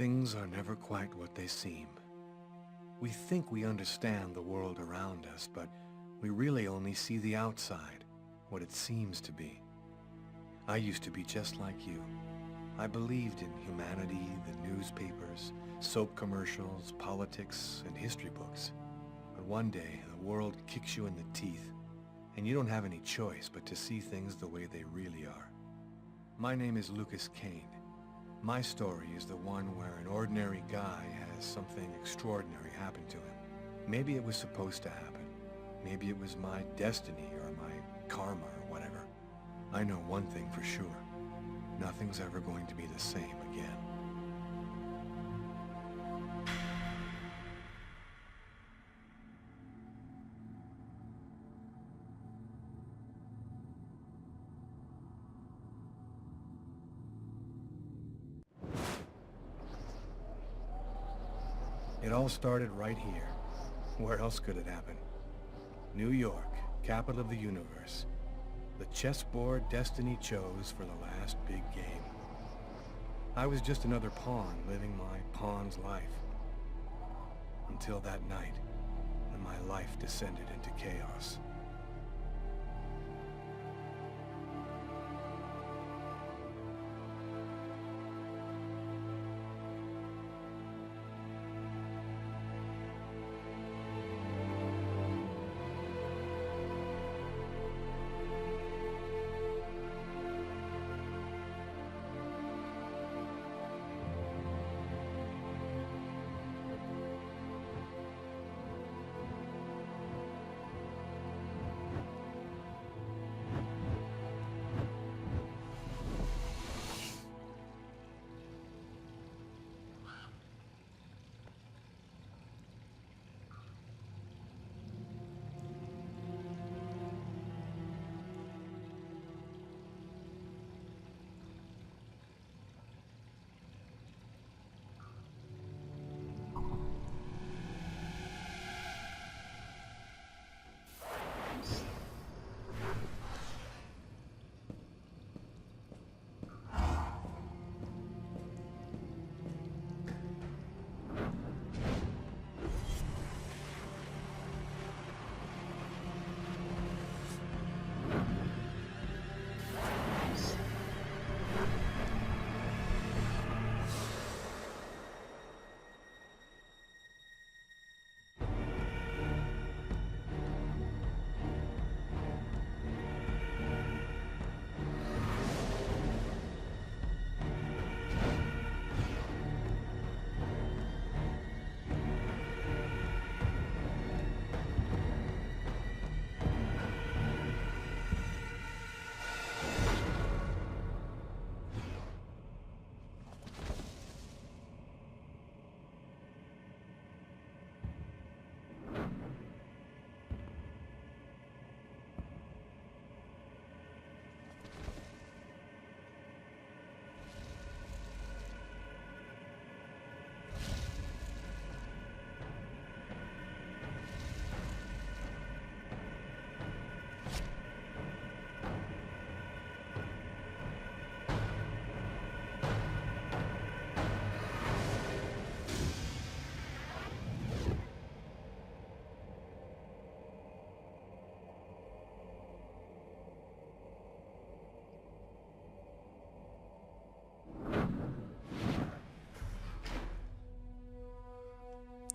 Things are never quite what they seem. We think we understand the world around us, but we really only see the outside, what it seems to be. I used to be just like you. I believed in humanity, the newspapers, soap commercials, politics, and history books. But one day, the world kicks you in the teeth, and you don't have any choice but to see things the way they really are. My name is Lucas Kane. My story is the one where an ordinary guy has something extraordinary happen to him. Maybe it was supposed to happen. Maybe it was my destiny or my karma or whatever. I know one thing for sure. Nothing's ever going to be the same again. It all started right here. Where else could it happen? New York, capital of the universe. The chessboard destiny chose for the last big game. I was just another pawn living my pawn's life. Until that night, when my life descended into chaos.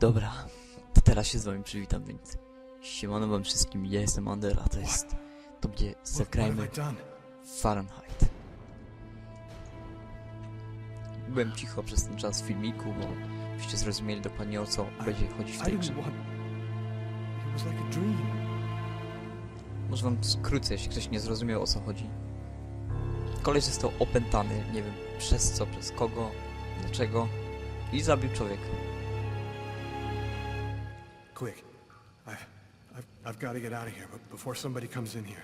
Dobra, to teraz się z wami przywitam, więc siemano wam wszystkim, ja jestem Ander, a to jest to gdzie zagrajmy? Fahrenheit. Byłem cicho przez ten czas w filmiku, bo byście zrozumieli dokładnie o co będzie chodzić w tej grze. Może wam skrócę, jeśli ktoś nie zrozumiał o co chodzi. Koleś został opętany, nie wiem przez co, przez kogo, dlaczego i zabił człowieka. Quick. I've, I've, I've got to get out of here, but before somebody comes in here.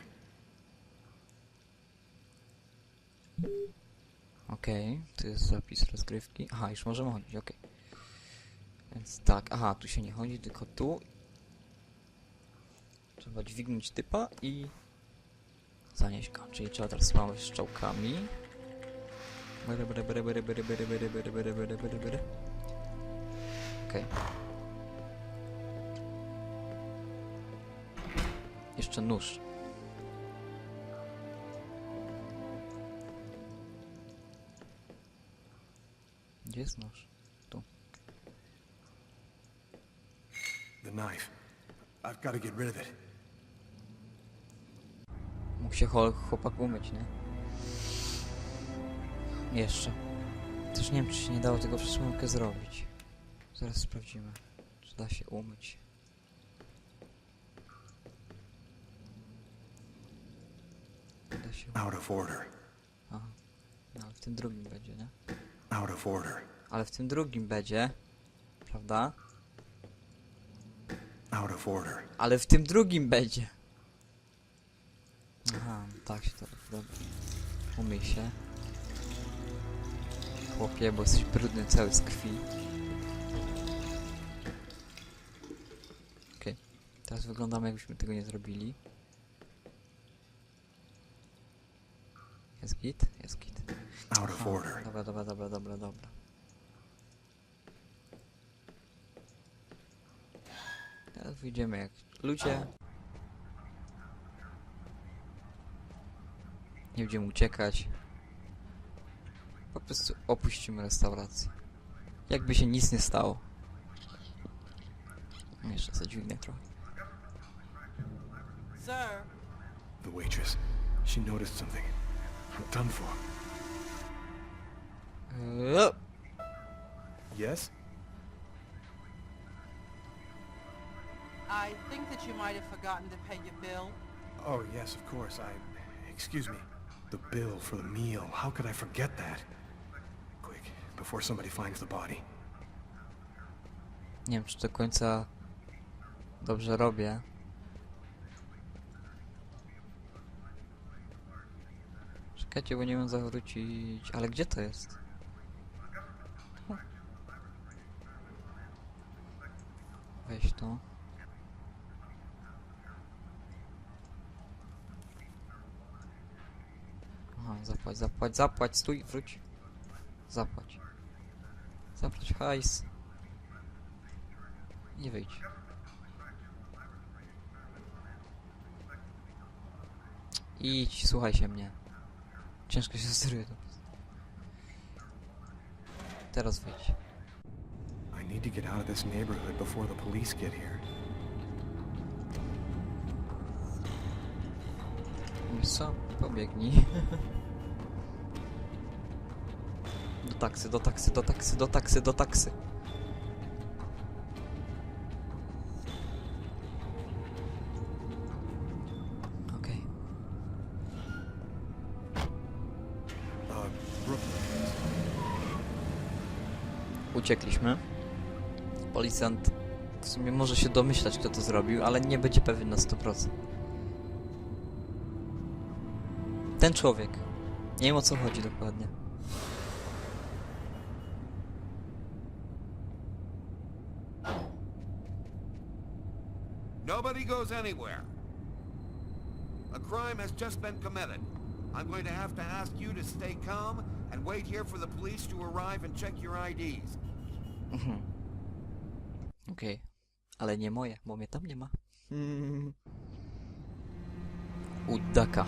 Okej, to jest zapis rozgrywki. Aha, już możemy chodzić, okej. Więc tak, aha, tu się nie chodzi, tylko tu. Trzeba dźwignąć typa i zanieść go. Czyli trzeba teraz spawać strzałkami. Byry, byry, Jeszcze nóż. Gdzie jest nóż? The knife. I've got to get rid of it. Mógł się chłopak umyć, nie? Jeszcze. Też nie wiem, czy się nie dało tego przez szumkę zrobić. Zaraz sprawdzimy, czy da się umyć. Da się. Out of order. Aha. No, ale w tym drugim będzie, nie? Out of order. Ale w tym drugim będzie, prawda? Out of order. Ale w tym drugim będzie. Aha, tak się to robi. Umyj się. Chłopie, bo jesteś brudny cały z krwi. Okej. Teraz wyglądamy jakbyśmy tego nie zrobili. Jest git? Jest git. Out of order. Dobra, dobra, dobra, dobra, dobra. Teraz wyjdziemy jak ludzie. Nie będziemy uciekać. Po prostu opuścimy restaurację. Jakby się nic nie stało. Jeszcze zadźwignę trochę. Sir, The waitress. She noticed something. I'm done for. Eee, Yes? I think that you might have forgotten to pay your bill. Oh, yes, of course. I... Excuse me. The bill for the meal. How could I forget that? Quick, before somebody finds the body. Nie wiem, czy do końca dobrze robię. Czekajcie, bo nie wiem zawrócić. Ale gdzie to jest? Weź to. Aha, zapłać, zapłać, zapłać, stój, wróć. Zapłać. Zapłać hajs. Nie wyjdź. Idź, słuchaj się mnie. Ciężko się steruje to. Teraz wyjdź. I need to get out of this neighborhood before the police get here. Co? Pobiegnij. Do taksy, do taksy, do taksy, do taksy, do taksy. Uciekliśmy. Policjant w sumie może się domyślać, kto to zrobił, ale nie będzie pewien na 100%. Ten człowiek. Nie wiem o co chodzi dokładnie. Nobody goes anywhere. A crime has just been committed. I'm going to have to ask you to stay calm and wait here for the police to arrive and check your IDs. Mhm. Okej. Ale nie moje, bo mnie tam nie ma. Udaka.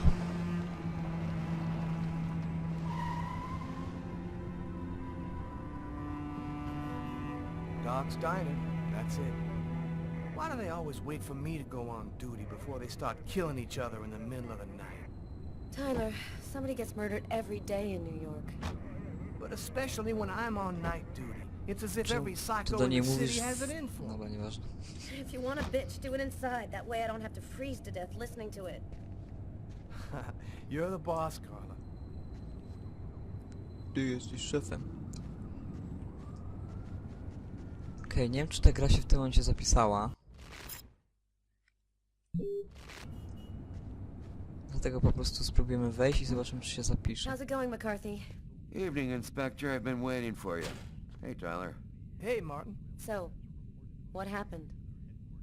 Dog's Diner, that's it. Why do they always wait for me to go on duty before they start killing each other in the middle of the night? Tyler, somebody gets murdered every day in New York. But especially when I'm on night duty. It's as if every psycho do in niej the mówisz... city has it in for 'em. Dobra, nieważne. If you want a bitch, do it inside. That way I don't have to freeze to death listening to it. You're the boss, Carla. Ty jesteś szefem. Okej, nie wiem czy ta gra się w tym momencie zapisała. Dlatego po prostu spróbujemy wejść i zobaczymy czy się zapisze. How's it going, McCarthy? Evening, Inspector. I've been waiting for you. Hey, Tyler. Hey, Martin. So, what happened?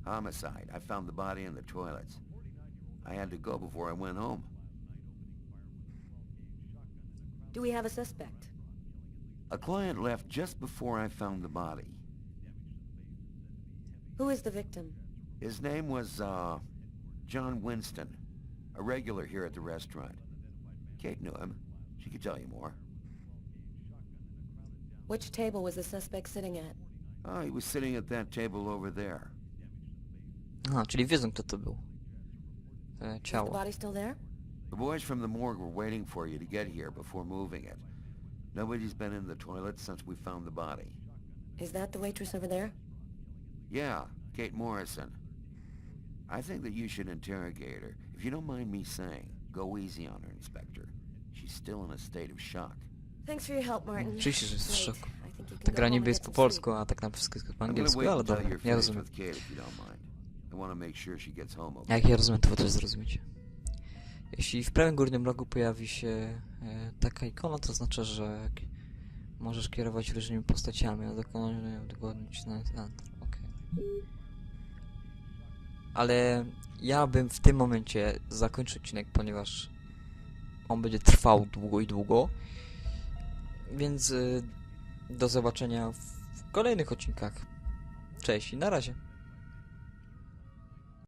Homicide. I found the body in the toilets. I had to go before I went home. Do we have a suspect? A client left just before I found the body. Who is the victim? His name was, uh, John Winston. A regular here at the restaurant. Kate knew him. She could tell you more. Which table was the suspect sitting at? Oh, he was sitting at that table over there. Aha, czyli wiedzą kto to był. E, Is the ciało. body still there? The boys from the morgue were waiting for you to get here before moving it. Nobody's been in the toilet since we found the body. Is that the waitress over there? Yeah, Kate Morrison. I think that you should interrogate her. If you don't mind me saying, go easy on her, Inspector. She's still in a state of shock. Thanks for your help, Martin. Oczywiście, że jest w szoku. Ta gra niby jest po polsku, a tak na wszystko jest po angielsku, ale dobra, ja rozumiem. okay. Jak ja rozumiem, to wy też zrozumiecie. Jeśli w prawym górnym rogu pojawi się e, taka ikona, to znaczy, że możesz kierować różnymi postaciami. A dokonanie udowodnić na... okej. Ale ja bym w tym momencie zakończył odcinek, ponieważ on będzie trwał długo i długo. Więc y, do zobaczenia w kolejnych odcinkach. Cześć i na razie.